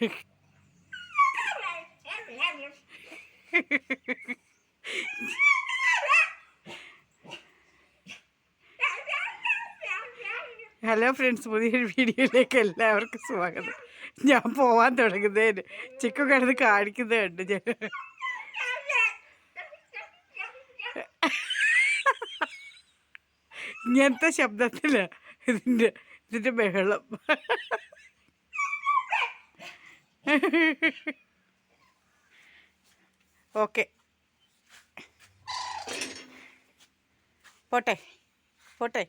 Hello friends പുതിയൊരു വീഡിയോയിലേക്ക് എല്ലാവർക്കും സ്വാഗതം. ഞാൻ പോവാൻ തുടങ്ങുന്നതിന് ചിക്കു കിടന്ന് കാണിക്കുന്നുണ്ട് ഞാൻ. ഇങ്ങനത്തെ ശബ്ദത്തിൽ ഇതിന്റെ ഇതിന്റെ ബഹളം. ഓക്കെ. പോട്ടെ പോട്ടെ.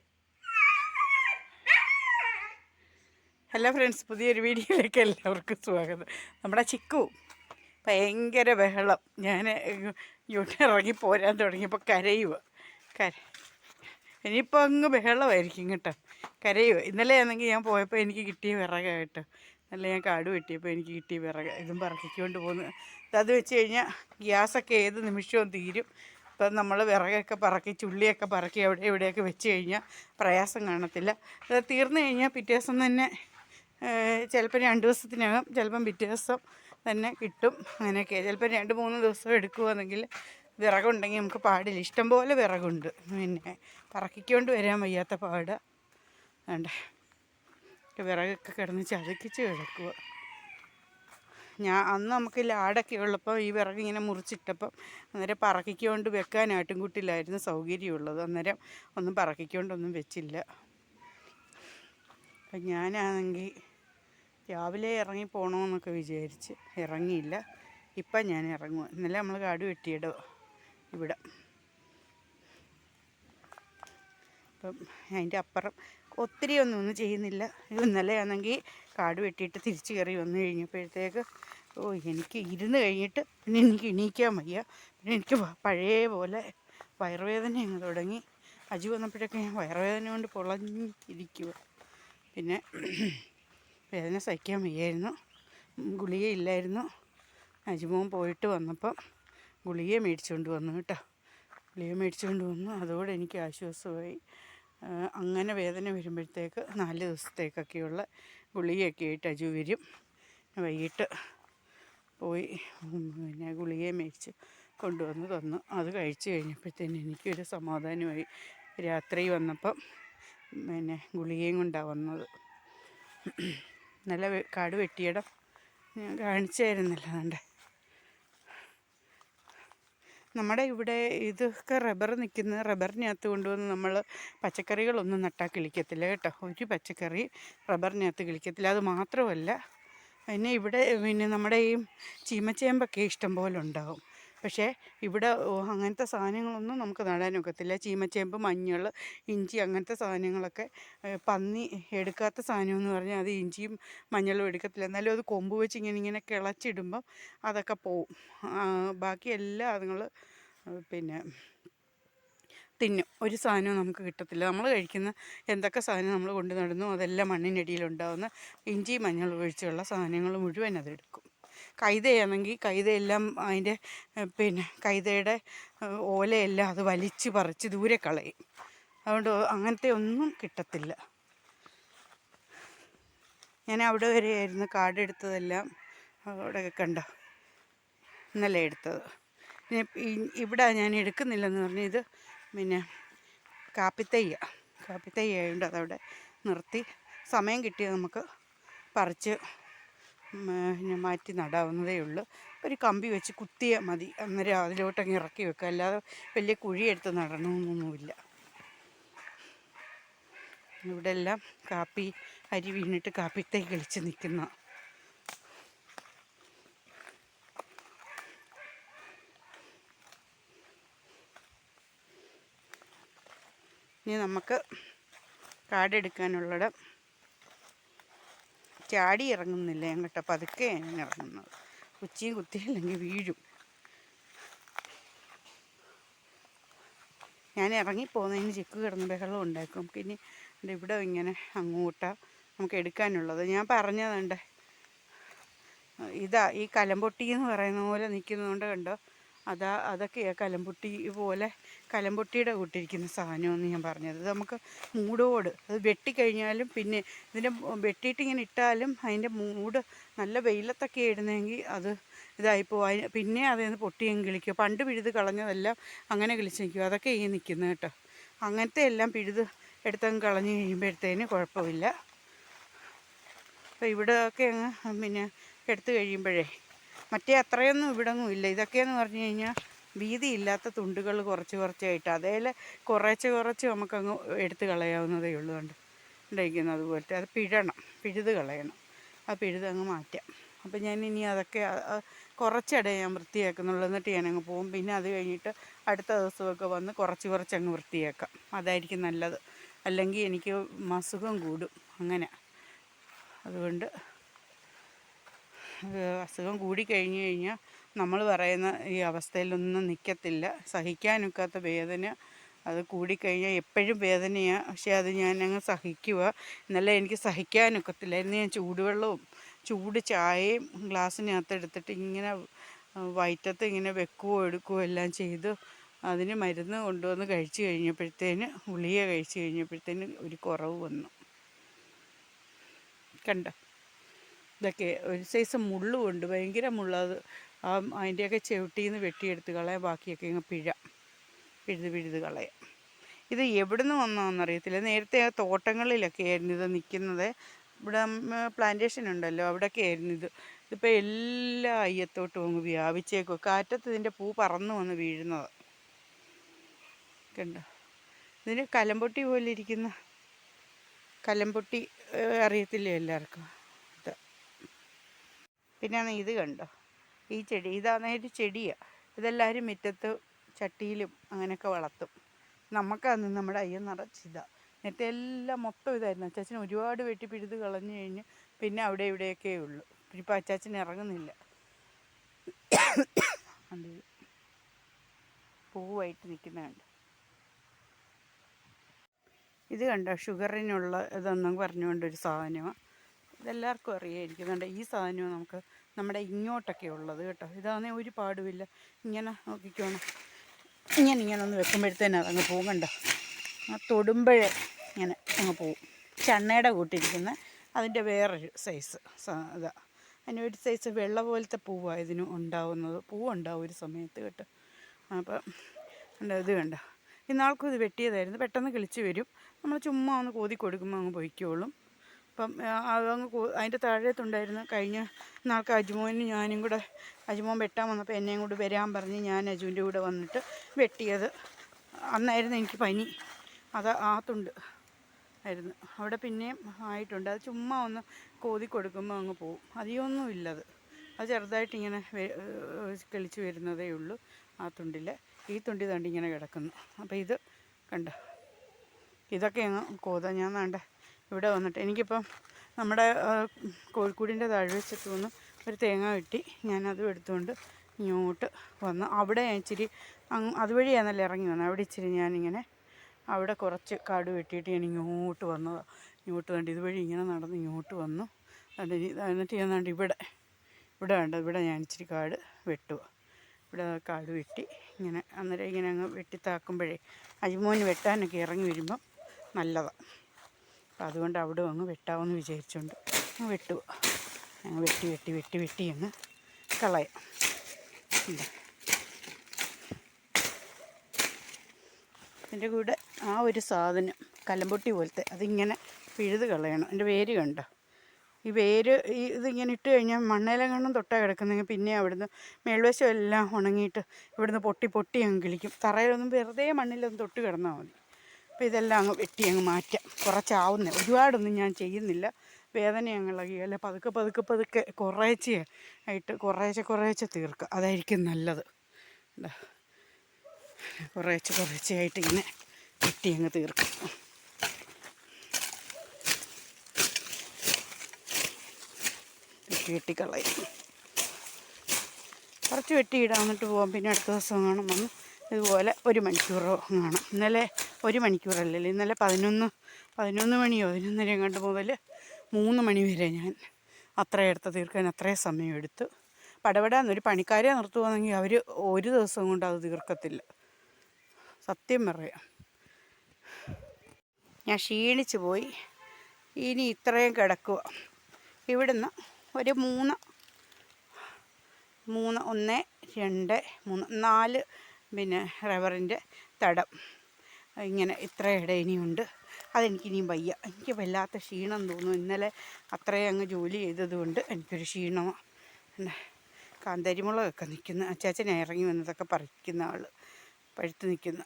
ഹലോ ഫ്രണ്ട്സ് പുതിയൊരു വീഡിയോയിലേക്ക് എല്ലാവർക്കും സ്വാഗതം. നമ്മുടെ ചിക്കു ഭയങ്കര ബഹളം. ഞാൻ യൂട്ടി ഇറങ്ങി പോരാൻ തുടങ്ങിയപ്പോൾ കരയുക കര ഇനിയിപ്പോൾ അങ്ങ് ബഹളമായിരിക്കും കേട്ടോ. കരയുക ഇന്നലെ ആണെങ്കിൽ ഞാൻ പോയപ്പോൾ എനിക്ക് കിട്ടിയ വിറക കേട്ടോ ഇന്നലെ ഞാൻ കാട് വെട്ടിയപ്പോൾ എനിക്ക് കിട്ടിയ വിറക്. ഇതും പറക്കിക്കൊണ്ട് പോകുന്നു അത് വെച്ച് കഴിഞ്ഞാൽ ഗ്യാസൊക്കെ ഏത് നിമിഷവും തീരും. ഇപ്പം നമ്മൾ വിറകൊക്കെ പറക്കി ചുള്ളിയൊക്കെ പറക്കി എവിടെ എവിടെയൊക്കെ വെച്ച് കഴിഞ്ഞാൽ പ്രയാസം കാണത്തില്ല. അത് തീർന്നു കഴിഞ്ഞാൽ പിറ്റേ ദിവസം തന്നെ ചിലപ്പോൾ രണ്ട് ദിവസത്തിനകം ചിലപ്പം പിറ്റേ ദിവസം തന്നെ കിട്ടും അങ്ങനെയൊക്കെ. ചിലപ്പോൾ രണ്ട് മൂന്ന് ദിവസം എടുക്കുകയാണെങ്കിൽ വിറകുണ്ടെങ്കിൽ നമുക്ക് പാടില്ല. ഇഷ്ടം ഇഷ്ടംപോലെ വിറകുണ്ട്. പിന്നെ പറക്കിക്കൊണ്ട് വരാൻ വയ്യാത്ത പാട്. വേണ്ട? വിറകൊക്കെ കിടന്ന് ചതക്കിച്ച് കിടക്കുക ഞാൻ അന്ന് നമുക്ക് ലാടൊക്കെ ഉള്ളപ്പോൾ ഈ വിറക് ഇങ്ങനെ മുറിച്ചിട്ടപ്പം അന്നേരം പറക്കിക്കൊണ്ട് വെക്കാൻ ആട്ടുംകുട്ടിലായിരുന്നു സൗകര്യമുള്ളത്. അന്നേരം ഒന്നും പറക്കിക്കൊണ്ടൊന്നും വെച്ചില്ല. അപ്പം ഞാനാണെങ്കിൽ രാവിലെ ഇറങ്ങി പോകണമെന്നൊക്കെ വിചാരിച്ച് ഇറങ്ങിയില്ല. ഇപ്പം ഞാൻ ഇറങ്ങുക ഇന്നലെ നമ്മൾ കാട് വെട്ടിയിടുക ഇവിടെ. അപ്പം അതിന്റെ അപ്പുറം ഒത്തിരി ഒന്നും ഒന്നും ചെയ്യുന്നില്ല. ഇന്നലെ ആണെങ്കിൽ കാട് വെട്ടിയിട്ട് തിരിച്ചു കയറി വന്നു കഴിഞ്ഞപ്പോഴത്തേക്ക് ഓ എനിക്ക് ഇരുന്ന് കഴിഞ്ഞിട്ട് പിന്നെ എനിക്ക് എണീക്കാൻ വയ്യ. പിന്നെ എനിക്ക് പഴയ പോലെ വയറുവേദന അങ്ങ് തുടങ്ങി. അജി വന്നപ്പോഴൊക്കെ ഞാൻ വയറുവേദന കൊണ്ട് പൊളഞ്ഞിരിക്കുക പിന്നെ വേദന സഹിക്കാൻ വയ്യായിരുന്നു. ഗുളിക ഇല്ലായിരുന്നു. അജിമോൻ പോയിട്ട് വന്നപ്പം ഗുളിക മേടിച്ചുകൊണ്ട് വന്നു കേട്ടോ. ഗുളിക മേടിച്ചുകൊണ്ട് വന്നു. അതോടെ എനിക്ക് ആശ്വാസമായി. അങ്ങനെ വേദന വരുമ്പോഴത്തേക്ക് നാല് ദിവസത്തേക്കൊക്കെയുള്ള ഗുളികയൊക്കെ ആയിട്ട് അജു വരും. വൈകിട്ട് പോയി പിന്നെ ഗുളിക മേടിച്ച് കൊണ്ടുവന്ന് തന്നു. അത് കഴിച്ച് കഴിഞ്ഞപ്പോഴത്തേന് എനിക്കൊരു സമാധാനമായി. രാത്രി വന്നപ്പം പിന്നെ ഗുളികയും കൊണ്ടാണ് വന്നത്. നല്ല കാട് വെട്ടിയിടം ഞാൻ കാണിച്ചായിരുന്നല്ലോ അതുകൊണ്ട് നമ്മുടെ ഇവിടെ ഇതൊക്കെ റബ്ബർ നിൽക്കുന്ന റബ്ബറിനകത്ത് കൊണ്ടുവന്ന് നമ്മൾ പച്ചക്കറികളൊന്നും നട്ടാൽ കിളിക്കത്തില്ല കേട്ടോ. ഒരു പച്ചക്കറി റബ്ബറിനകത്ത് കിളിക്കത്തില്ല. അത് മാത്രമല്ല പിന്നെ ഇവിടെ പിന്നെ നമ്മുടെ ഈ ചീമച്ചേമ്പൊക്കെ ഇഷ്ടം പോലെ ഉണ്ടാവും. പക്ഷേ ഇവിടെ അങ്ങനത്തെ സാധനങ്ങളൊന്നും നമുക്ക് നടാനൊക്കത്തില്ല ചീമച്ചേമ്പ് മഞ്ഞൾ ഇഞ്ചി അങ്ങനത്തെ സാധനങ്ങളൊക്കെ പന്നി എടുക്കാത്ത സാധനം എന്ന് പറഞ്ഞാൽ അത് ഇഞ്ചിയും മഞ്ഞളും എടുക്കത്തില്ല. എന്നാലും അത് കൊമ്പ് വെച്ച് ഇങ്ങനെ ഇങ്ങനെ കിളച്ചിടുമ്പം അതൊക്കെ പോവും. ബാക്കി എല്ലാ അതുങ്ങൾ പിന്നെ തിന്നും. ഒരു സാധനവും നമുക്ക് കിട്ടത്തില്ല. നമ്മൾ കഴിക്കുന്ന എന്തൊക്കെ സാധനം നമ്മൾ കൊണ്ട് നടന്നു അതെല്ലാം മണ്ണിനടിയിലുണ്ടാകുന്ന ഇഞ്ചി മഞ്ഞൾ ഒഴിച്ചുള്ള സാധനങ്ങൾ മുഴുവൻ അതെടുക്കും കൈതയാണെങ്കിൽ കൈതയെല്ലാം അതിന്റെ പിന്നെ കൈതയുടെ ഓലയെല്ലാം അത് വലിച്ച് പറിച്ച് ദൂരെ കളയും. അതുകൊണ്ട് അങ്ങനത്തെ ഒന്നും കിട്ടത്തില്ല. ഞാൻ അവിടെ വരെയായിരുന്നു കാർഡ് എടുത്തതെല്ലാം അവിടെ കണ്ടോ? ഇന്നലെ എടുത്തത്. പിന്നെ ഇവിടെ ഞാൻ എടുക്കുന്നില്ലെന്ന് പറഞ്ഞ് ഇത് പിന്നെ കാപ്പിത്തയ്യ കാപ്പിത്തയ്യ ആയതുകൊണ്ട് അതവിടെ നിർത്തി. സമയം കിട്ടിയത് നമുക്ക് പറിച്ച് മാറ്റി നടാവുന്നതേ ഉള്ളൂ. ഒരു കമ്പി വെച്ച് കുത്തിയാൽ മതി. അന്നേരം അതിലോട്ടങ്ങ് ഇറക്കി വെക്കുക അല്ലാതെ വലിയ കുഴിയെടുത്ത് നടണമെന്നൊന്നുമില്ല ഇവിടെ എല്ലാം കാപ്പി അരി വീണിട്ട് കാപ്പിത്തേക്ക് കളിച്ച് നിൽക്കുന്ന. ഇനി നമുക്ക് കാടെടുക്കാനുള്ളിടം ചാടി ഇറങ്ങുന്നില്ല. കേട്ടോ പതുക്കെ ഞാൻ ഇറങ്ങുന്നത്. കുച്ചിയും കുത്തിയില്ലെങ്കിൽ വീഴും. ഞാൻ ഇറങ്ങിപ്പോകുന്നതിന് ചിക്ക് കിടന്ന് ബഹളം ഉണ്ടാക്കും. ദേ ഇവിടെ ഇങ്ങനെ അങ്ങോട്ട നമുക്ക് എടുക്കാനുള്ളത്. ഞാൻ പറഞ്ഞതുണ്ട്. ഇതാ ഈ കലമ്പൊട്ടി എന്ന് പറയുന്ന പോലെ നിൽക്കുന്നതുകൊണ്ട് കണ്ടോ? അതാ അതൊക്കെയാണ് കലമ്പുട്ടി പോലെ കലമ്പുട്ടിയുടെ കൂട്ടിരിക്കുന്ന സാധനമെന്ന് ഞാൻ പറഞ്ഞത്. ഇത് നമുക്ക് മൂടോട് അത് വെട്ടിക്കഴിഞ്ഞാലും പിന്നെ ഇതിന്റെ വെട്ടിയിട്ട് ഇങ്ങനെ ഇട്ടാലും അതിന്റെ മൂട് നല്ല വെയിലത്തൊക്കെ ഇടുന്നെങ്കിൽ അത് ഇതായിപ്പോൾ അതിന് പിന്നെ അതിൽ നിന്ന് കിളിക്കും. പണ്ട് പിഴുത് കളഞ്ഞതെല്ലാം അങ്ങനെ കിളിച്ച് അതൊക്കെ ഈ നിൽക്കുന്നത് കേട്ടോ. അങ്ങനത്തെ എല്ലാം പിഴുത് എടുത്തങ്ങ് കളഞ്ഞ് കഴിയുമ്പോഴത്തേന് കുഴപ്പമില്ല. അപ്പോൾ ഇവിടെയൊക്കെ അങ്ങ് പിന്നെ എടുത്തു കഴിയുമ്പോഴേ മറ്റേ അത്രയൊന്നും ഇവിടെങ്ങും ഇല്ല. ഇതൊക്കെയെന്ന് പറഞ്ഞു കഴിഞ്ഞാൽ വീതിയില്ലാത്ത തുണ്ടുകൾ കുറച്ച് കുറച്ചായിട്ട് അതേൽ കുറച്ച് കുറച്ച് നമുക്കങ്ങ് എടുത്ത് കളയാവുന്നതേ ഉള്ളൂ കണ്ട്? ഉണ്ടായിരിക്കുന്നത് അതുപോലത്തെ. അത് പിഴണം. പിഴുത് കളയണം. ആ പിഴുത് അങ്ങ് മാറ്റാം. അപ്പം ഞാൻ ഇനി അതൊക്കെ അ- ഞാൻ വൃത്തിയാക്കുന്നുള്ളൂ. എന്നിട്ട് ഞാനങ്ങ് പോകും പിന്നെ അത് കഴിഞ്ഞിട്ട് അടുത്ത ദിവസമൊക്കെ വന്ന് കുറച്ച് കുറച്ച് അങ്ങ് വൃത്തിയാക്കാം. അതായിരിക്കും നല്ലത്. അല്ലെങ്കിൽ എനിക്ക് അസുഖം കൂടും. അങ്ങനെ. അതുകൊണ്ട് അത് അസുഖം കൂടിക്കഴിഞ്ഞ് കഴിഞ്ഞാൽ നമ്മൾ പറയുന്ന ഈ അവസ്ഥയിലൊന്നും നിൽക്കത്തില്ല. സഹിക്കാനൊക്കാത്ത വേദന അത് കൂടിക്കഴിഞ്ഞാൽ എപ്പോഴും വേദനയാണ് പക്ഷേ അത് ഞാൻ അങ്ങ് സഹിക്കുക. എന്നാലേ എനിക്ക് സഹിക്കാനൊക്കത്തില്ലായിരുന്നു ഞാൻ ചൂടുവെള്ളവും ചൂട് ചായയും ഗ്ലാസ്സിനകത്ത് എടുത്തിട്ട് ഇങ്ങനെ വയറ്റത്ത് ഇങ്ങനെ വെക്കുകയോ എടുക്കുകയോ എല്ലാം ചെയ്ത് അതിന് മരുന്ന് കൊണ്ടുവന്ന് കഴിച്ചു കഴിഞ്ഞപ്പോഴത്തേന് ഗുളിക കഴിച്ചു കഴിഞ്ഞപ്പോഴത്തേന് ഒരു കുറവ് വന്നു. കണ്ടോ? ഇതൊക്കെ ഒരു സൈസ് മുള്ളുമുണ്ട് ഭയങ്കര മുള്ളത് ആ അതിന്റെയൊക്കെ ചവിട്ടിയിൽ നിന്ന് വെട്ടിയെടുത്ത് കളയാം ബാക്കിയൊക്കെ ഇങ്ങ് പിഴ. പിഴുത് പിഴുത് കളയാം. ഇത് എവിടെ നിന്ന് വന്നതെന്നറിയത്തില്ല നേരത്തെ ആ തോട്ടങ്ങളിലൊക്കെ ആയിരുന്നു ഇത് നിൽക്കുന്നത് ഇവിടെ പ്ലാന്റേഷൻ ഉണ്ടല്ലോ അവിടെയൊക്കെ ആയിരുന്നു ഇത്. ഇതിപ്പോൾ എല്ലാ അയ്യത്തോട്ടും അങ്ങ് വ്യാപിച്ചേക്കും കാറ്റത്ത് ഇതിന്റെ പൂ പറന്നു വന്ന് വീഴുന്നത്. കണ്ടോ? ഇതിന് കലമ്പൊട്ടി പോലെ ഇരിക്കുന്ന കലമ്പൊട്ടി അറിയത്തില്ല എല്ലാവർക്കും? പിന്നെ ഇത് കണ്ടോ? ഈ ചെടി ഇതാണെങ്കിൽ ചെടിയാണ് ഇതെല്ലാവരും മുറ്റത്ത് ചട്ടിയിലും അങ്ങനെയൊക്കെ വളർത്തും. നമുക്കന്ന് നമ്മുടെ അയ്യം നിറച്ചിതാ. എന്നിട്ട് എല്ലാം മൊത്തം ഇതായിരുന്നു. അച്ചാച്ചൻ ഒരുപാട് വെട്ടി പിഴുത് കളഞ്ഞു കഴിഞ്ഞ് പിന്നെ അവിടെ ഇവിടെയൊക്കെ ഉള്ളൂ. ഇപ്പം അച്ചാച്ചൻ ഇറങ്ങുന്നില്ല. പൂവായിട്ട് നിൽക്കുന്നുണ്ട് ഇത് കണ്ടോ? ഷുഗറിനുള്ള ഇതെന്നും പറഞ്ഞുകൊണ്ടൊരു സാധനമാണ് ഇതെല്ലാവർക്കും അറിയായിരിക്കും. ഈ സാധനവും നമുക്ക് നമ്മുടെ ഇങ്ങോട്ടൊക്കെ ഉള്ളത് കേട്ടോ. ഇതാണെങ്കിൽ ഒരു പാടുമില്ല ഇങ്ങനെ നോക്കിക്കോണം. ഇങ്ങനെ ഇങ്ങനെ ഒന്ന് വെക്കുമ്പോഴത്തേനും അതങ്ങ് പോകും കണ്ടോ. ആ തൊടുമ്പോഴേ ഇങ്ങനെ അങ്ങ് പോവും ചണ്ണയുടെ കൂട്ടിരിക്കുന്ന അതിന്റെ വേറൊരു സൈസ് ഇതാ. അതിന് ഒരു സൈസ് വെള്ള പോലത്തെ പൂവാണ് ഇതിന് ഉണ്ടാവുന്നത്. പൂവുണ്ടാവും ഒരു സമയത്ത് കേട്ടോ. അപ്പം ഇത് കണ്ടോ. ഇന്നാൾക്കും ഇത് വെട്ടിയതായിരുന്നു. പെട്ടെന്ന് കിളിച്ച് വരും. നമ്മൾ ചുമ്മാ ഒന്ന് കോതി കൊടുക്കുമ്പോൾ അങ്ങ് പൊയ്ക്കോളും. അപ്പം അതങ്ങ് അതിന്റെ താഴത്തുണ്ടായിരുന്നു കഴിഞ്ഞ നാൾക്ക് അജുമോനും ഞാനും കൂടെ അജുമോൻ വെട്ടാൻ വന്നപ്പോൾ എന്നെയും കൂടെ വരാൻ പറഞ്ഞ് ഞാൻ അജുവിന്റെ കൂടെ വന്നിട്ട് വെട്ടിയത്. അന്നായിരുന്നു എനിക്ക് പനി. അത് തുണ്ട് ആയിരുന്നു. അവിടെ പിന്നെയും ആയിട്ടുണ്ട്. അത് ചുമ്മാ ഒന്ന് കോതി കൊടുക്കുമ്പോൾ അങ്ങ് പോവും. അധികമൊന്നും ഇല്ലത്. അത് ചെറുതായിട്ട് ഇങ്ങനെ കളിച്ച് വരുന്നതേ ഉള്ളൂ ആ തുണ്ടിൽ ഈ തുണ്ടി തണ്ടി ഇങ്ങനെ കിടക്കുന്നു. അപ്പോൾ ഇത് കണ്ടോ? ഇതൊക്കെ അങ്ങ് കോത. ഞാൻ വേണ്ട ഇവിടെ വന്നിട്ട്. എനിക്കിപ്പം നമ്മുടെ കോഴിക്കോടിന്റെ താഴെ താഴ്വശത്ത് നിന്ന് ഒരു തേങ്ങ കിട്ടി ഞാനതും എടുത്തുകൊണ്ട് ഇങ്ങോട്ട് വന്ന് അവിടെ ഇച്ചിരി അതുവഴിയാണല്ലോ ഇറങ്ങി വന്നത്. അവിടെ ഇച്ചിരി ഞാനിങ്ങനെ അവിടെ കുറച്ച് കാട് വെട്ടിയിട്ട് ഞാൻ ഇങ്ങോട്ട് വന്നതാണ് ഇങ്ങോട്ട് വേണ്ടി ഇതുവഴി ഇങ്ങനെ നടന്ന് ഇങ്ങോട്ട് വന്നു. എന്നിട്ട് ഞാൻ കണ്ട് ഇവിടെ ഇവിടെ കണ്ട് ഇവിടെ ഞാൻ ഇച്ചിരി കാട് വെട്ടുക ഇവിടെ കാട് വെട്ടി ഇങ്ങനെ അന്നേരം ഇങ്ങനെ അങ്ങ് വെട്ടി താക്കുമ്പോഴേ അജിമോന് വെട്ടാനൊക്കെ ഇറങ്ങി വരുമ്പം നല്ലതാണ് അപ്പം അതുകൊണ്ട് അവിടെ അങ്ങ് വെട്ടാമെന്ന് വിചാരിച്ചുകൊണ്ട് അങ്ങ് വെട്ടുക അങ്ങ് വെട്ടി വെട്ടി വെട്ടി വെട്ടി അങ്ങ് കളയാം. എന്റെ കൂടെ ആ ഒരു സാധനം കലമ്പൊട്ടി പോലത്തെ അതിങ്ങനെ പിഴുത് കളയണം. എന്റെ വേര് കണ്ടോ? ഈ വേര് ഈ ഇതിങ്ങനെ ഇട്ട് കഴിഞ്ഞാൽ മണ്ണേലെങ്ങാനും തൊട്ടാ കിടക്കുന്നെങ്കിൽ പിന്നെ അവിടുന്ന് മേൽവശം എല്ലാം ഉണങ്ങിയിട്ട് ഇവിടുന്ന് പൊട്ടി പൊട്ടി അങ്ങ് കിളിക്കും. തറയിലൊന്നും വെറുതെ മണ്ണിലൊന്നും തൊട്ട് കിടന്നാൽ മതി. അപ്പോൾ ഇതെല്ലാം അങ്ങ് വെട്ടി അങ്ങ് മാറ്റാം. കുറച്ചാവുന്ന. ഒരുപാടൊന്നും ഞാൻ ചെയ്യുന്നില്ല. വേദന അങ്ങ് ഇളകിയല്ല? പതുക്കെ പതുക്കെ പതുക്കെ കുറേച്ചേ ആയിട്ട് കുറേശ്ശെ കുറേശ്ശെ തീർക്കുക അതായിരിക്കും നല്ലത്. ഇതാ. കുറേശ്ശെ കുറേശ്ശെ ആയിട്ട് ഇങ്ങനെ വെട്ടി അങ്ങ് തീർക്കും. വെട്ടിക്കളയും വെട്ടി കുറച്ച് വെട്ടിയിടാന്നിട്ട് പോകാം പിന്നെ അടുത്ത ദിവസം കാണും വന്ന് ഇതുപോലെ ഒരു മണിക്കൂറോ കാണും. ഇന്നലെ ഒരു മണിക്കൂറല്ലേ ഇന്നലെ പതിനൊന്ന് പതിനൊന്ന് മണിയോ പതിനൊന്നര എങ്ങാണ്ട് മുതൽ മൂന്ന് മണി വരെ ഞാൻ അത്ര എടുത്ത് തീർക്കാൻ അത്രയും സമയം എടുത്തു. പടപെടാന്നൊരു പണിക്കാരെ നിർത്തുവാണെങ്കിൽ അവർ ഒരു ദിവസം കൊണ്ട് അത് തീർക്കത്തില്ല. സത്യം പറയാം. ഞാൻ ക്ഷീണിച്ച് പോയി. ഇനി ഇത്രയും കിടക്കുക ഇവിടുന്ന് ഒരു മൂന്ന് മൂന്ന് ഒന്ന് രണ്ട് മൂന്ന് നാല് പിന്നെ റബ്ബറിന്റെ തടം. ഇങ്ങനെ ഇത്ര ഇട ഇനിയുണ്ട് അതെനിക്കിനിയും വയ്യ. എനിക്ക് വല്ലാത്ത ക്ഷീണം തോന്നുന്നു. ഇന്നലെ അത്രയും അങ്ങ് ജോലി ചെയ്തതുകൊണ്ട് എനിക്കൊരു ക്ഷീണമാണ് കാന്താരിമുളകൊക്കെ നിൽക്കുന്നു അച്ചാച്ചൻ ഇറങ്ങി വന്നതൊക്കെ പറിക്കുന്ന ആൾ പഴുത്ത് നിൽക്കുന്ന.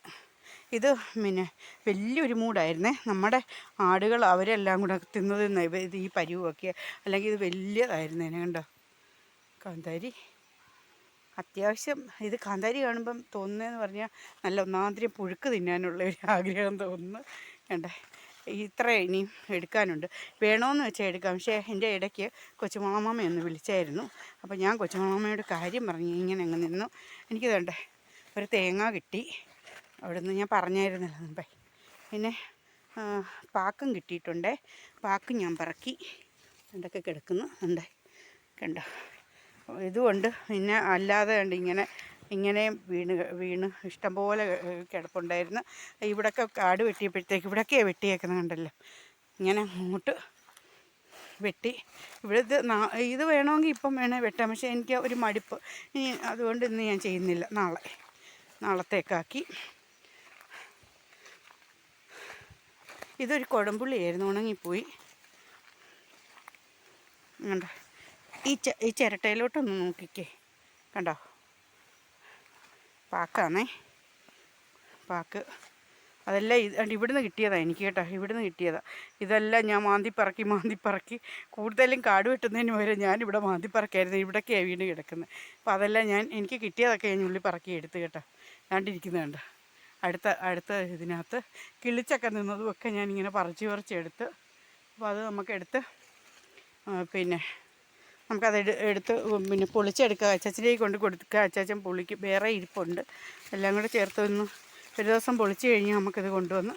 ഇത് പിന്നെ വലിയൊരു മൂടായിരുന്നേ. നമ്മുടെ ആടുകൾ അവരെല്ലാം കൂടെ തിന്നത് ഇത് ഈ പരിവൊക്കെ അല്ലെങ്കിൽ ഇത് വലിയതായിരുന്നേനെ കണ്ടോ? കാന്താരി. അത്യാവശ്യം ഇത് കാന്താരി കാണുമ്പം തോന്നുന്നതെന്ന് പറഞ്ഞാൽ നല്ല ഒന്നാന്തരം പുഴുക്ക് തിന്നാനുള്ള ഒരു ആഗ്രഹം തോന്നുന്നു. കണ്ടേ? ഇത്ര ഇനിയും എടുക്കാനുണ്ട്. വേണമെന്ന് വെച്ചാൽ എടുക്കാം. പക്ഷേ എന്റെ ഇടയ്ക്ക് കൊച്ചുമാമ എന്ന് വിളിച്ചായിരുന്നു. അപ്പോൾ ഞാൻ കൊച്ചുമാമയോട് കാര്യം പറഞ്ഞു ഇങ്ങനെ അങ്ങ് നിന്നു. എനിക്ക് വേണ്ട ഒരു തേങ്ങ കിട്ടി. അവിടെ നിന്ന് ഞാൻ പറഞ്ഞായിരുന്നല്ലോ മുമ്പേ. പിന്നെ പാക്കും കിട്ടിയിട്ടുണ്ട്. പാക്കും ഞാൻ പറക്കി. എന്തൊക്കെ കിടക്കുന്നു? ഉണ്ട് കണ്ടോ? ഇതുകൊണ്ട് പിന്നെ അല്ലാതെ കണ്ട് ഇങ്ങനെ ഇങ്ങനെയും വീണ് വീണ് ഇഷ്ടംപോലെ കിടപ്പുണ്ടായിരുന്നു. ഇവിടൊക്കെ കാട് വെട്ടിയപ്പോഴത്തേക്ക് ഇവിടൊക്കെ വെട്ടിയേക്കുന്നത് കണ്ടല്ലോ. ഇങ്ങനെ അങ്ങോട്ട് വെട്ടി. ഇവിടെ ഇത് ഇത് വേണമെങ്കിൽ ഇപ്പം വേണേൽ വെട്ടാം. പക്ഷേ എനിക്ക് ഒരു മടിപ്പ്. ഇനി അതുകൊണ്ട് ഇന്ന് ഞാൻ ചെയ്യുന്നില്ല. നാളെ നാളത്തേക്കാക്കി. ഇതൊരു കുടംപുള്ളിയായിരുന്നു. ഉണങ്ങിപ്പോയി. കണ്ടോ? ഈ ച ഈ ചിരട്ടയിലോട്ടൊന്ന് നോക്കിക്കേ. കണ്ടോ? പാക്കാണേ. പാക്ക്. അതെല്ലാം ഇത് ഇവിടുന്ന് കിട്ടിയതാണ് എനിക്ക് കേട്ടോ. ഇവിടുന്ന് കിട്ടിയതാണ് ഇതെല്ലാം ഞാൻ മാന്തിപ്പറക്കി മാന്തിപ്പറക്കി. കൂടുതലും കാട് വെട്ടുന്നതിന് പകരം ഞാനിവിടെ മാന്തിപ്പറക്കായിരുന്നു. ഇവിടൊക്കെയാണ് വീണ് കിടക്കുന്നത് അപ്പോൾ അതെല്ലാം ഞാൻ എനിക്ക് കിട്ടിയതൊക്കെ ഞാൻ ഉള്ളി പറക്കി എടുത്ത് കേട്ടോ. കണ്ടിരിക്കുന്നുണ്ട് അടുത്ത അടുത്ത ഇതിനകത്ത് കിളിച്ചൊക്കെ നിന്നതുമൊക്കെ ഞാനിങ്ങനെ പറിച്ച് പറിച്ചെടുത്ത് അപ്പോൾ അത് നമുക്കെടുത്ത് പിന്നെ നമുക്കത് എടുത്ത് പിന്നെ പൊളിച്ചെടുക്കുക. അച്ചാച്ചനേക്ക് കൊണ്ട് കൊടുക്കുക. അച്ചാച്ചൻ പൊളിക്ക്. വേറെ ഇരിപ്പുണ്ട്. എല്ലാം കൂടെ ചേർത്ത് ഒന്ന് ഒരു ദിവസം പൊളിച്ച് കഴിഞ്ഞ് നമുക്കിത് കൊണ്ടുവന്ന്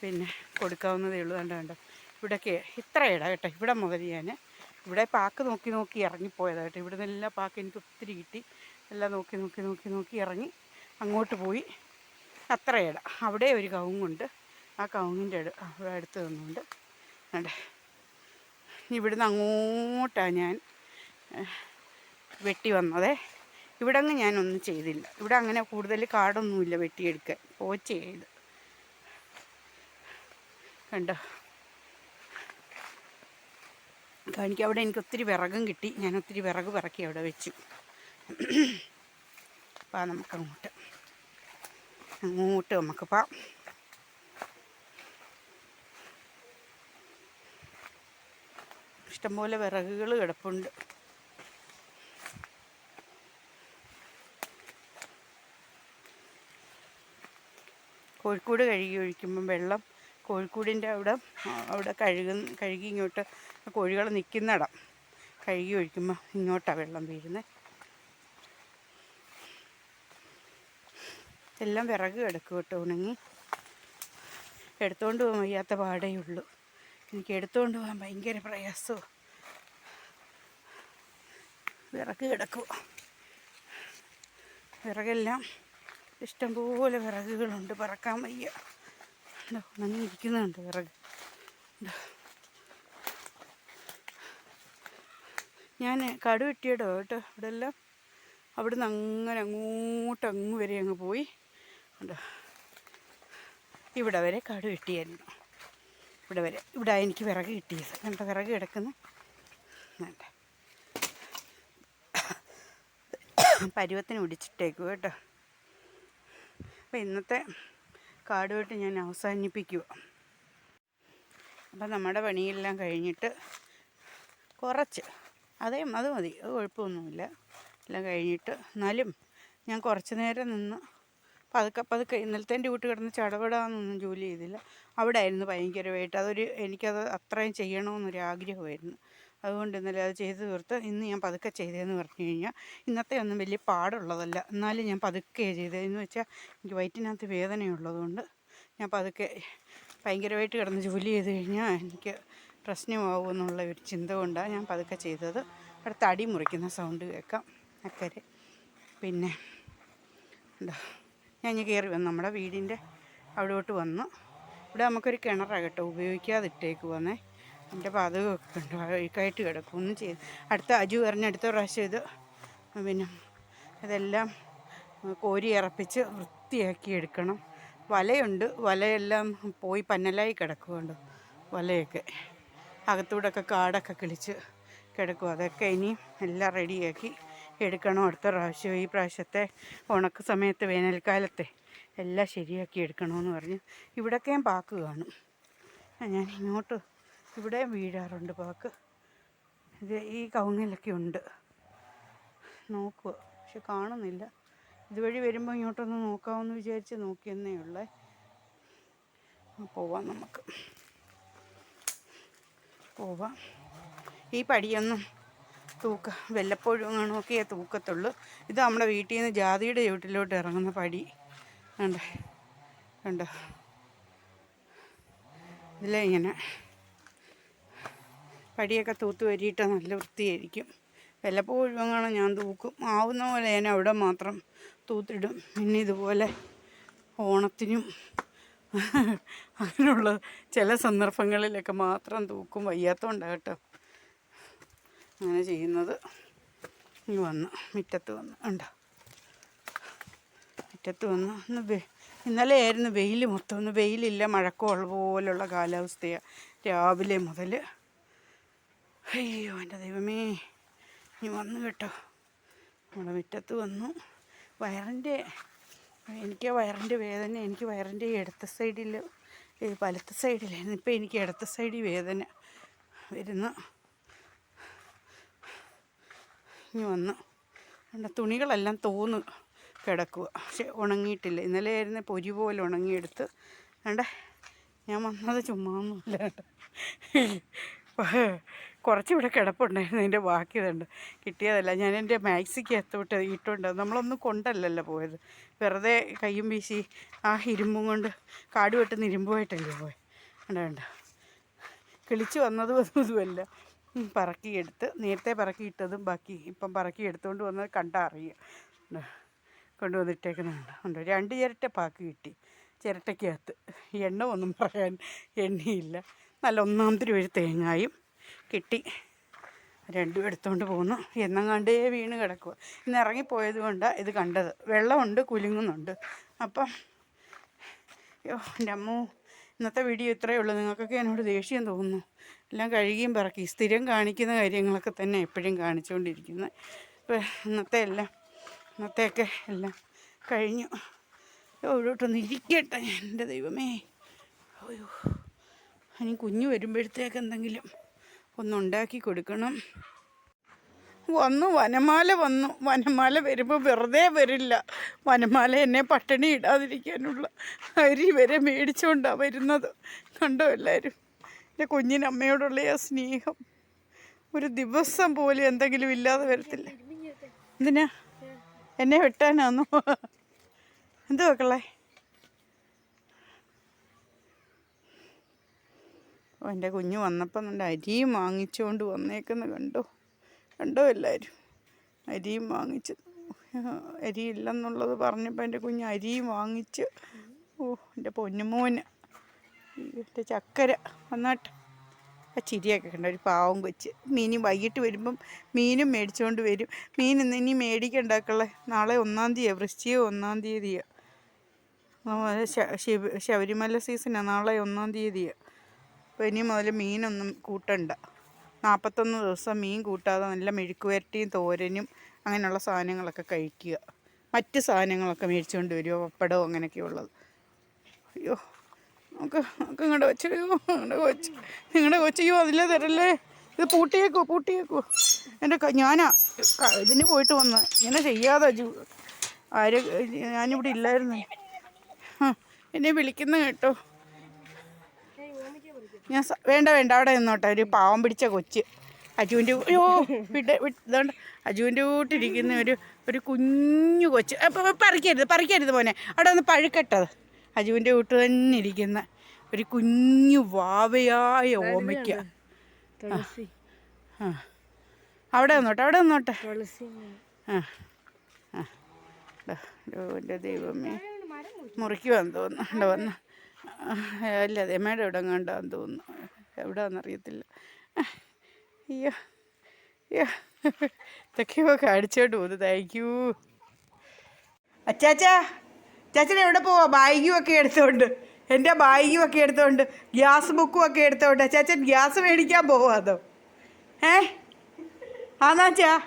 പിന്നെ കൊടുക്കാവുന്നതേ ഉള്ളൂ. കണ്ടോ കണ്ടോ? ഇവിടെയൊക്കെ ഇത്ര ഇട കേട്ടോ. ഇവിടെ മുതൽ ഞാൻ ഇവിടെ പാക്ക് നോക്കി നോക്കി ഇറങ്ങിപ്പോയതാണ് കേട്ടോ. ഇവിടെ നിന്ന് എല്ലാ പാക്ക് എനിക്ക് ഒത്തിരി കിട്ടി. എല്ലാം നോക്കി നോക്കി നോക്കി നോക്കി ഇറങ്ങി അങ്ങോട്ട് പോയി. അത്ര ഇട. അവിടെ ഒരു കവുങ്ങുണ്ട്. ആ കവുങ്ങിന്റെ അടുത്ത് നിന്നുകൊണ്ട് കണ്ടേ? ഇവിടുന്ന് അങ്ങോട്ടാണ് ഞാൻ വെട്ടി വന്നത്. ഇവിടെ അങ്ങ് ഞാനൊന്നും ചെയ്തില്ല. ഇവിടെ അങ്ങനെ കൂടുതൽ കാടൊന്നുമില്ല വെട്ടിയെടുക്കാൻ. പോച്ച ചെയ്ത് കണ്ടോ? കാണിക്കുക അവിടെ എനിക്ക് ഒത്തിരി വിറകും കിട്ടി. ഞാൻ ഒത്തിരി വിറക് പിറക്കി അവിടെ വെച്ചു. അപ്പം നമുക്ക് അങ്ങോട്ട് അങ്ങോട്ട് നമുക്ക് പോവാം. ഇഷ്ടംപോലെ വിറകുകൾ കിടപ്പുണ്ട്. കോഴിക്കൂട് കഴുകി ഒഴിക്കുമ്പം വെള്ളം കോഴിക്കൂടിന്റെ അവിടെ അവിടെ കഴുകുന്ന കഴുകി ഇങ്ങോട്ട് കോഴികൾ നിൽക്കുന്നിടം കഴുകി ഒഴിക്കുമ്പോൾ ഇങ്ങോട്ടാണ് വെള്ളം വീഴുന്നത് എല്ലാം വിറക് കിടക്കും കേട്ടോ ഉണങ്ങി. എടുത്തുകൊണ്ട് പോകാൻ വയ്യാത്ത പാടേ ഉള്ളൂ. എനിക്ക് എടുത്തുകൊണ്ട് പോകാൻ ഭയങ്കര പ്രയാസവും വിറക് കിടക്കും വിറകെല്ലാം ഇഷ്ടംപോലെ വിറകുകളുണ്ട് പറക്കാൻ വയ്യ. ഉണങ്ങിയിരിക്കുന്നുണ്ട് വിറക്. ഞാൻ കടു വെട്ടിയിടോ കേട്ടോ ഇവിടെ എല്ലാം അവിടെ നിന്ന് അങ്ങനെ അങ്ങോട്ട് അങ്ങ് വരെ അങ്ങ് പോയി. ഇവിടെ വരെ കടു വെട്ടിയായിരുന്നു ഇവിടെ വരെ. ഇവിടെ എനിക്ക് വിറക് കിട്ടിയത്. കണ്ട വിറക് കിടക്കുന്നു. വേണ്ട പരുവത്തിന് പിടിച്ചിട്ടേക്കും കേട്ടോ. അപ്പോൾ ഇന്നത്തെ കാടുമായിട്ട് ഞാൻ അവസാനിപ്പിക്കുക അപ്പം നമ്മുടെ പണിയെല്ലാം കഴിഞ്ഞിട്ട് കുറച്ച് അതേ അത് മതി. അത് കുഴപ്പമൊന്നുമില്ല. എല്ലാം കഴിഞ്ഞിട്ട് എന്നാലും ഞാൻ കുറച്ച് നേരം നിന്ന് പതുക്കെ പതുക്കെ ഇന്നലത്തെ വീട്ടിൽ കിടന്ന് ചടപടാന്നൊന്നും ജോലി ചെയ്തില്ല. അവിടെ ആയിരുന്നു ഭയങ്കരമായിട്ട്. അതൊരു എനിക്കത് അത്രയും ചെയ്യണമെന്നൊരു ആഗ്രഹമായിരുന്നു. അതുകൊണ്ട് ഇന്നലെ അത് ചെയ്ത് തീർത്ത് ഇന്ന് ഞാൻ പതുക്കെ ചെയ്തതെന്ന് പറഞ്ഞു കഴിഞ്ഞാൽ ഇന്നത്തെ ഒന്നും വലിയ പാടുള്ളതല്ല. എന്നാലും ഞാൻ പതുക്കെ ചെയ്തതെന്ന് വെച്ചാൽ എനിക്ക് വയറ്റിനകത്ത് വേദനയുള്ളതുകൊണ്ട് ഞാൻ പതുക്കെ ഭയങ്കരമായിട്ട് കിടന്ന് ജോലി ചെയ്ത് കഴിഞ്ഞാൽ എനിക്ക് പ്രശ്നമാകുമെന്നുള്ള ഒരു ചിന്ത കൊണ്ടാണ് ഞാൻ പതുക്കെ ചെയ്തത്. അവിടെ തടി മുറിക്കുന്ന സൗണ്ട് കേൾക്കാം. അക്കരെ. പിന്നെ ഉണ്ടോ ഞാൻ കയറി വന്നു. നമ്മുടെ വീടിന്റെ അവിടോട്ട് വന്നു. ഇവിടെ നമുക്കൊരു കിണറാണ് കേട്ടോ. ഉപയോഗിക്കാതെ ഇട്ടേക്ക് വന്നേ എന്റെ പാതകമൊക്കെ ഉണ്ട് അഴുക്കായിട്ട് കിടക്കും. ഒന്നും ചെയ്ത് അടുത്ത അജു പറഞ്ഞ അടുത്ത പ്രാവശ്യം ഇത് പിന്നെ അതെല്ലാം കോരി ഇറപ്പിച്ച് വൃത്തിയാക്കി എടുക്കണം. വലയുണ്ട്. വലയെല്ലാം പോയി പന്നലായി കിടക്കുന്നുണ്ട് വലയൊക്കെ. അകത്തൂടൊക്കെ കാടൊക്കെ കിളിച്ച് കിടക്കും അതൊക്കെ ഇനി എല്ലാം റെഡിയാക്കി എടുക്കണം അടുത്ത പ്രാവശ്യം? ഈ പ്രാവശ്യത്തെ ഉണക്ക സമയത്ത് വേനൽക്കാലത്തെ എല്ലാം ശരിയാക്കി എടുക്കണമെന്ന് പറഞ്ഞ് ഇവിടൊക്കെ പാക്ക് കാണും. ഞാൻ ഇങ്ങോട്ട് ഇവിടെയും വീഴാറുണ്ട് പാക്ക്. ഇത് ഈ കവുങ്ങിലൊക്കെ ഉണ്ട്. നോക്കുക പക്ഷെ കാണുന്നില്ല. ഇതുവഴി വരുമ്പോൾ ഇങ്ങോട്ടൊന്ന് നോക്കാമെന്ന് വിചാരിച്ച് നോക്കിയെന്നേ ഉള്ളേ. പോവാം നമുക്ക്. പോവാം. ഈ പടിയൊന്നും തൂക്ക വല്ലപ്പോഴും നോക്കിയേ തൂക്കത്തുള്ളൂ. ഇത് നമ്മുടെ വീട്ടിൽ നിന്ന് ജാതിയുടെ ചുവട്ടിലോട്ട് ഇറങ്ങുന്ന പടി. കണ്ടേ? കണ്ടോ? ഇതിലെ ഇങ്ങനെ പടിയൊക്കെ തൂത്ത് വരിയിട്ട് നല്ല വൃത്തിയായിരിക്കും. വല്ലപ്പോഴും അങ്ങനെ ഞാൻ തൂക്കും. ആവുന്ന പോലെ ഞാൻ അവിടെ മാത്രം തൂത്തിടും. പിന്നെ ഇതുപോലെ ഓണത്തിനും അങ്ങനെയുള്ള ചില സന്ദർഭങ്ങളിലൊക്കെ മാത്രം തൂക്കും. വയ്യാത്തതുകൊണ്ടാണ് കേട്ടോ. അങ്ങനെ ചെയ്യുന്നത്. വന്ന് മുറ്റത്ത് വന്ന് ഉണ്ടോ മുറ്റത്ത് വന്ന് ഒന്ന് ഇന്നലെ ആയിരുന്നു വെയിൽ മൊത്തം. ഒന്ന് വെയിലില്ല മഴക്കമുള്ള പോലുള്ള കാലാവസ്ഥയാണ് രാവിലെ മുതൽ അയ്യോ എന്റെ ദൈവമേ. ഇനി വന്നു കേട്ടോ. നമ്മുടെ മുറ്റത്ത് വന്നു. വയറിന്റെ എനിക്ക് വയറിന്റെ വേദന എനിക്ക് വയറിന്റെ ഇടത്തെ സൈഡിൽ വലത്തെ സൈഡിലായിരുന്നു. ഇപ്പം എനിക്ക് ഇടത്തെ സൈഡിൽ വേദന വരുന്നു. ഇനി വന്നു. എന്റെ തുണികളെല്ലാം തോന്നു കിടക്കുക പക്ഷെ ഉണങ്ങിയിട്ടില്ല. ഇന്നലെ ആയിരുന്ന പൊരി പോലെ ഉണങ്ങിയെടുത്ത്. വേണ്ടേ ഞാൻ വന്നത് ചുമ്മാന്നുമില്ല കുറച്ചിവിടെ കിടപ്പുണ്ടായിരുന്നു. അതിന്റെ ബാക്കി ഇതുണ്ട്. കിട്ടിയതല്ല. ഞാൻ എന്റെ മാക്സിക്ക് എത്തോട്ട് ഇട്ടുണ്ട് നമ്മളൊന്നും കൊണ്ടല്ലല്ലോ പോയത്. വെറുതെ കയ്യും വീശി ആ ഇരുമ്പും കൊണ്ട് കാട് വെട്ടുന്ന ഇരുമ്പുമായിട്ടല്ലേ പോയത് വേണ്ട വേണ്ട കിളിച്ച് വന്നതും അതും ഇതുമല്ല. പറക്കിയെടുത്ത് നേരത്തെ പറക്കിയിട്ടതും ബാക്കി ഇപ്പം പറക്കി എടുത്തുകൊണ്ട് വന്നത് കണ്ടാൽ അറിയാം. കൊണ്ടുവന്നിട്ടേക്കുന്നുണ്ട് ഉണ്ട്? രണ്ട് ചിരട്ട പാക്ക് കിട്ടി ചിരട്ടയ്ക്കകത്ത്. എണ്ണ ഒന്നും പറയാൻ എണ്ണയില്ല. നല്ല ഒന്നാമത്തെ ഒരു തേങ്ങായും കിട്ടി. രണ്ടും എടുത്തുകൊണ്ട് പോകുന്നു എന്നെങ്ങാണ്ടേ വീണ് കിടക്കുക ഇന്ന് ഇറങ്ങിപ്പോയത് കൊണ്ടാണ് ഇത് കണ്ടത്. വെള്ളമുണ്ട് കുലുങ്ങുന്നുണ്ട്. അപ്പം അയ്യോ എന്റെ അമ്മോ ഇന്നത്തെ വീഡിയോ ഇത്രയേ ഉള്ളൂ. നിങ്ങൾക്കൊക്കെ എന്നോട് ദേഷ്യം തോന്നുന്നു. എല്ലാം കഴുകിയും പറക്കി സ്ഥിരം കാണിക്കുന്ന കാര്യങ്ങളൊക്കെ തന്നെ എപ്പോഴും കാണിച്ചുകൊണ്ടിരിക്കുന്നത് ഇപ്പോൾ ഇന്നത്തെ എല്ലാം ഇന്നത്തെയൊക്കെ എല്ലാം കഴിഞ്ഞു. എവിടോട്ടൊന്ന് ഇരിക്കട്ടെ എന്റെ ദൈവമേ. അയ്യോ ഇനി കുഞ്ഞ് വരുമ്പോഴത്തേക്ക് എന്തെങ്കിലും ഒന്നുണ്ടാക്കി കൊടുക്കണം. വന്നു വനമാല വന്നു. വനമാല വരുമ്പോൾ വെറുതെ വരില്ല. വനമാല എന്നെ പട്ടിണി ഇടാതിരിക്കാനുള്ള അരി വരെ മേടിച്ചുകൊണ്ടാണ് വരുന്നത്. കണ്ടോ എല്ലാവരും എന്റെ കുഞ്ഞിനമ്മയോടുള്ള ആ സ്നേഹം. ഒരു ദിവസം പോലും എന്തെങ്കിലും ഇല്ലാതെ വരത്തില്ല. എന്തിനാ? എന്നെ വെട്ടാനാന്നോ? എന്ത് മക്കളെ? എന്റെ കുഞ്ഞ് വന്നപ്പം നല്ല അരിയും വാങ്ങിച്ചുകൊണ്ട് വന്നേക്കുന്ന കണ്ടോ? കണ്ടോ എല്ലാവരും അരിയും വാങ്ങിച്ച്. അരി ഇല്ലെന്നുള്ളത് പറഞ്ഞപ്പോൾ എന്റെ കുഞ്ഞ് അരിയും വാങ്ങിച്ച്. ഓ എന്റെ പൊന്നുമോന്. എന്റെ ചക്കര. വന്നാട്ട് ആ ചിരിയൊക്കെ കണ്ട. ഒരു പാവം കൊച്ച്. മീനും വൈകിട്ട് വരുമ്പം മീനും മേടിച്ചുകൊണ്ട് വരും. മീൻ ഇന്ന് ഇനി മേടിക്കണ്ടാക്കളെ നാളെ ഒന്നാം തീയതി വൃശ്ചികം ഒന്നാം തീയതിയാണ് ശബരിമല സീസണാണ് നാളെ ഒന്നാം തീയതിയാണ് അപ്പോൾ ഇനി മുതൽ മീനൊന്നും കൂട്ടണ്ട. നാൽപ്പത്തൊന്ന് ദിവസം മീൻ കൂട്ടാതെ നല്ല മെഴുക്കുവരട്ടിയും തോരനും അങ്ങനെയുള്ള സാധനങ്ങളൊക്കെ കഴിക്കുക. മറ്റ് സാധനങ്ങളൊക്കെ മേടിച്ചുകൊണ്ട് വരുമോ പപ്പടവും അങ്ങനെയൊക്കെ ഉള്ളത് അയ്യോ. നമുക്ക് നമുക്ക് ഇങ്ങോട്ട് വെച്ച് നിങ്ങളുടെ കൊച്ച് നിങ്ങളുടെ കൊച്ചിയോ അതിലേ തരല്ലേ? ഇത് പൂട്ടിയേക്കോ പൂട്ടിയേക്കോ. എന്റെ ഞാനാ ഇതിന് പോയിട്ട് വന്ന്. ഇങ്ങനെ ചെയ്യാതെ അജു ആര് ഞാനിവിടെ ഇല്ലായിരുന്നു. എന്നെ വിളിക്കുന്ന കേട്ടോ. ഞാൻ വേണ്ട വേണ്ട അവിടെ നിന്നോട്ടെ. ഒരു പാവം പിടിച്ച കൊച്ച്. അജുവിന്റെ അയ്യോ വിട്ട് ഇതുകൊണ്ട് അജുവിന്റെ കൂട്ടിരിക്കുന്ന ഒരു ഒരു കുഞ്ഞു കൊച്ച്. പറിക്കരുത് പറിക്കരുത് മോനെ. അവിടെ ഒന്ന് പഴുക്കട്ടത് അജുവിന്റെ വീട്ടിൽ തന്നെ ഇരിക്കുന്ന ഒരു കുഞ്ഞു വാവയായ ഓമയ്ക്ക. ആ. അവിടെ നിന്നോട്ടെ അവിടെ നിന്നോട്ടെ ആ. ആ. എന്റെ ദൈവമേ. മുറിക്കുവാന്ന് തോന്നുന്നു. ഇവിടെ വന്ന്. അല്ല രമയുടെ ഇവിടെ കണ്ടാന്ന് തോന്നുന്നു. എവിടെയാണെന്നറിയത്തില്ല അയ്യോ അയ്യോ. ഇതൊക്കെയോ കാണിച്ചോണ്ട് പോകുന്നു. Thank you. അച്ചാച്ചാ. അച്ചാച്ചൻ എവിടെ പോവാ? ബാഗും ഒക്കെ എടുത്തോണ്ട്. എന്റെ ബാഗും ഒക്കെ എടുത്തോണ്ട്. ഗ്യാസ് ബുക്കും ഒക്കെ എടുത്തോണ്ട്. ചച്ചൻ ഗ്യാസ് മേടിക്കാൻ പോവാ അതോ? ഏ? ആന്നാച്ചാ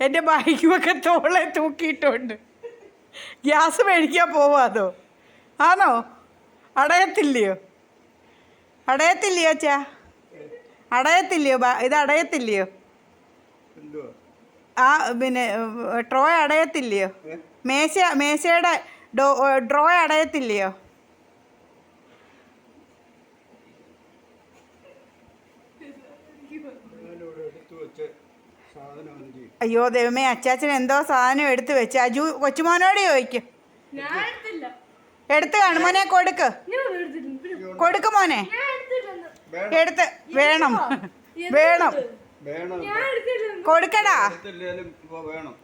എന്റെ ബാഗുമൊക്കെ തോളെ തൂക്കിയിട്ടുണ്ട്. ഗ്യാസ് മേടിക്കാൻ പോവാ അതോ? ആണോ? അടയത്തില്ലയോ? അടയത്തില്ലയോ ചാ അടയത്തില്ലയോ? ഇത് അടയത്തില്ലയോ? ആ പിന്നെ ട്രോ അടയത്തില്ലയോ? മേശ മേശയുടെ ഡോ ഡ്രോ അടയത്തില്ലയോ? അയ്യോ ദൈവമേ അച്ചാച്ചൻ എന്തോ സാധനം എടുത്തു വെച്ച്. അജു കൊച്ചുമോനോട് ചോദിക്കും. എടുത്ത് എടുത്തില്ല മോനെ കാണുമോനെ കൊടുക്ക്. കൊടുക്ക് മോനെ. ഞാൻ എടുത്തില്ലെന്ന് വേണം. എടുത്ത് വേണം. വേണം. വേണം. ഞാൻ എടുത്തില്ല കൊടുക്കടാ. വേണം.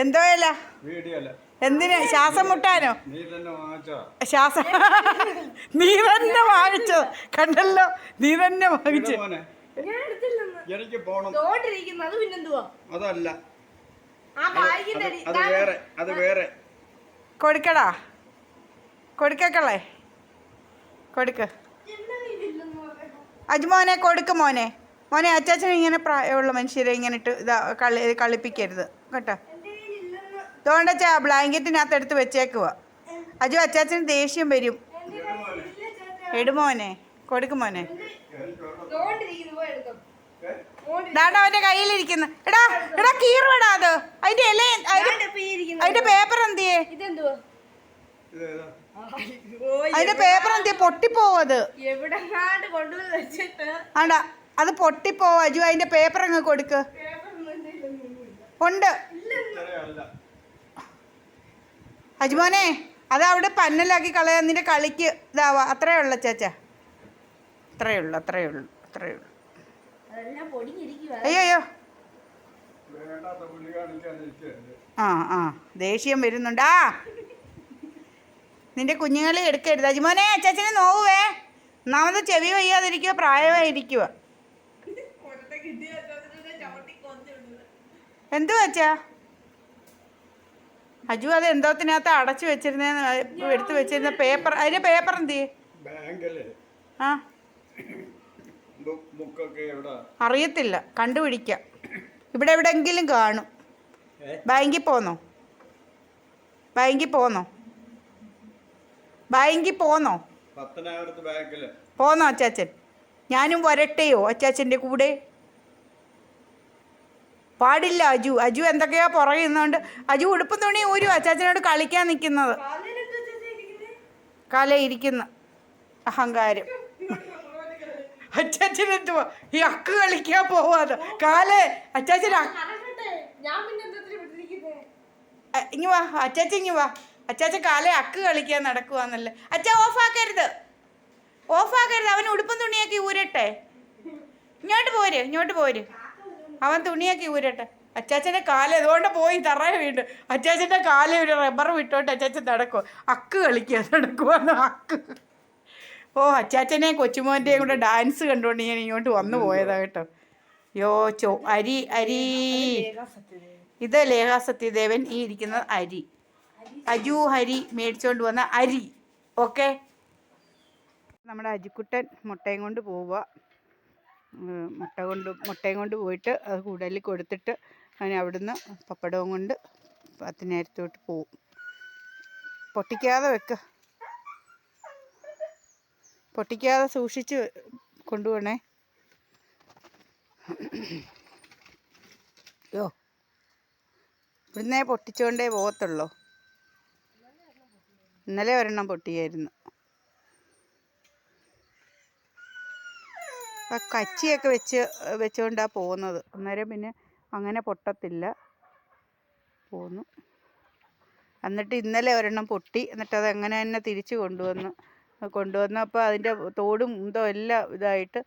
എന്ത് ഇല. എന്തിന്? ശ്വാസം മുട്ടാനോ? നീ തന്നെ വാങ്ങിച്ചാ? ശ്വാസം. നീ തന്നെ വാങ്ങിച്ചോ? കണ്ടല്ലോ? നീ തന്നെ വാങ്ങിച്ചു? മോനെ. ഞാൻ എടുത്തില്ലെന്ന്. എനിക്ക് പോണം. അതല്ല. അത് വേറെ അത് വേറെ. കൊടുക്കടാ. കൊടുക്കക്കളെ കൊടുക്ക്. അജ്മോനെ കൊടുക്ക് മോനെ. മോനെ അച്ചാച്ചൻ ഇങ്ങനെ പ്രായമുള്ള മനുഷ്യരെ ഇങ്ങനെ ഇട്ട് ഇതാ കളി കളിപ്പിക്കരുത്. കേട്ടോ? തോണ്ടച്ച ബ്ലാങ്കറ്റിനകത്ത് എടുത്ത് വെച്ചേക്കുക അജു അച്ചാച്ചന് ദേഷ്യം വരും. എടുമോനെ കൊടുക്കുമോനെ എടുക്കാം അവന്റെ കയ്യിലിരിക്കുന്നു. എടാ എടാ കീറുവിടാ അത്. അതിന്റെ ഇല അതിന്റെ പേപ്പർ എന്തിയേ? അതിന്റെ പേപ്പർ എന്തിയെ? പൊട്ടിപ്പോവത് ആണ്ടാ അത് പൊട്ടിപ്പോവും അജു അതിന്റെ പേപ്പർ അങ്ങ് കൊടുക്ക്. ഉണ്ട്. അജുമോനെ അത് അവിടെ പന്നലാക്കി കളയാൻ നിന്റെ കളിക്ക് ഇതാവാ. അത്രേ ഉള്ള ചേച്ച. അത്രേ ഉള്ളു അത്രേ ഉള്ളു അത്രേ ഉള്ളു. അയ്യോ അയ്യോ. ആ ആ. ദേഷ്യം വരുന്നുണ്ടാ. ആ. നിന്റെ കുഞ്ഞുങ്ങളെ എടുക്കരുത്. അജുമോനെ അച്ചാച്ചനെ നോവുവേ. ഒന്നാമത് ചെവി വയ്യാതിരിക്കുക പ്രായമായിരിക്കുക എന്തു വച്ചാ? അജു അത് എന്തോത്തിനകത്ത് അടച്ചു വെച്ചിരുന്ന എടുത്തു വെച്ചിരുന്ന പേപ്പർ അതിന്റെ പേപ്പർ എന്ത് ആ. അറിയത്തില്ല കണ്ടുപിടിക്കാം. ഇവിടെ എവിടെങ്കിലും കാണും? ബാങ്കിൽ പോന്നോ? ബാങ്കിൽ പോന്നോ? ബാങ്കിൽ പോന്നോ? പോന്നോ അച്ചാച്ചൻ? ഞാനും വരട്ടെയോ അച്ചാച്ചന്റെ കൂടെ? പാടില്ല അജു. അജു എന്തൊക്കെയാ പുറകെ അജു ഉടുപ്പ് തുണി ഒരു അച്ചാച്ചനോട് കളിക്കാൻ നിൽക്കുന്നത്. കല ഇരിക്കുന്നു അഹങ്കാരം. അച്ചാച്ചൻ എന്തുവാ? ഈ അക്ക് കളിക്കാൻ പോവാതെ. കാലേ അച്ചാച്ചൻ ഇങ്ങ് വാ. അച്ചാച്ച ഇങ്ങ് വാ. അച്ചാച്ച കാലേ അക്ക് കളിക്കാൻ നടക്കുവാന്നല്ലേ. അച്ഛ ഓഫാക്കരുത്. ഓഫാക്കരുത്. അവൻ ഉടുപ്പും തുണിയാക്കി ഊരട്ടെ. ഇങ്ങോട്ട് പോര് ഇങ്ങോട്ട് പോര്. അവൻ തുണിയൊക്കെ ഊരട്ടെ അച്ചാച്ചന്റെ കാൽ അതുകൊണ്ട് പോയി തറയെ വീണ്ട് അച്ചാച്ചന്റെ കാൽ ഒരു റബ്ബർ വിട്ടോട്ട് അച്ചാച്ചൻ നടക്കുമോ അക്ക് കളിക്കുക നടക്കുവാന്ന് അക്ക്. ഓ അച്ചാച്ചനെയും കൊച്ചുമോന്റെയും കൂടെ ഡാൻസ് കണ്ടുകൊണ്ട് ഞാൻ ഇങ്ങോട്ട് വന്നു പോയതാ കേട്ടോ. യോ ചോ അരി അരി. ഇത് ലേഖ സത്യദേവൻ ഈ ഇരിക്കുന്ന അരി. അജു ഹരി മേടിച്ചോണ്ട് വന്ന അരി. ഓക്കെ? നമ്മുടെ അജിക്കുട്ടൻ മുട്ടയും കൊണ്ട് പോവുക മുട്ട കൊണ്ട് മുട്ടയും കൊണ്ട് പോയിട്ട് അത് കൂടലിൽ കൊടുത്തിട്ട് അങ്ങനെ അവിടുന്ന് പപ്പടവും കൊണ്ട് പത്തിനേരത്തോട്ട് പോവും. പൊട്ടിക്കാതെ വെക്ക. പൊട്ടിക്കാതെ സൂക്ഷിച്ച് കൊണ്ടുപോകണേ യോ ഇവിടുന്നേ പൊട്ടിച്ചുകൊണ്ടേ പോകത്തുള്ളൂ. ഇന്നലെ ഒരെണ്ണം പൊട്ടിയായിരുന്നു. കച്ചിയൊക്കെ വെച്ച് വെച്ചുകൊണ്ടാണ് പോകുന്നത്. അന്നേരം പിന്നെ അങ്ങനെ പൊട്ടത്തില്ല. പോന്നു. എന്നിട്ട് ഇന്നലെ ഒരെണ്ണം പൊട്ടി. എന്നിട്ട് അത് അങ്ങനെ തന്നെ തിരിച്ചു കൊണ്ടുവന്നു കൊണ്ടുവന്നപ്പോൾ അതിന്റെ തോടും എന്തോ എല്ലാം ഇതായിട്ട്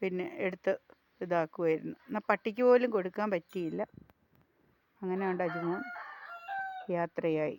പിന്നെ എടുത്ത് ഇതാക്കുമായിരുന്നു എന്നാൽ പട്ടിക്ക് പോലും കൊടുക്കാൻ പറ്റിയില്ല. അങ്ങനെ ഉണ്ട് അജുമോൻ യാത്രയായി.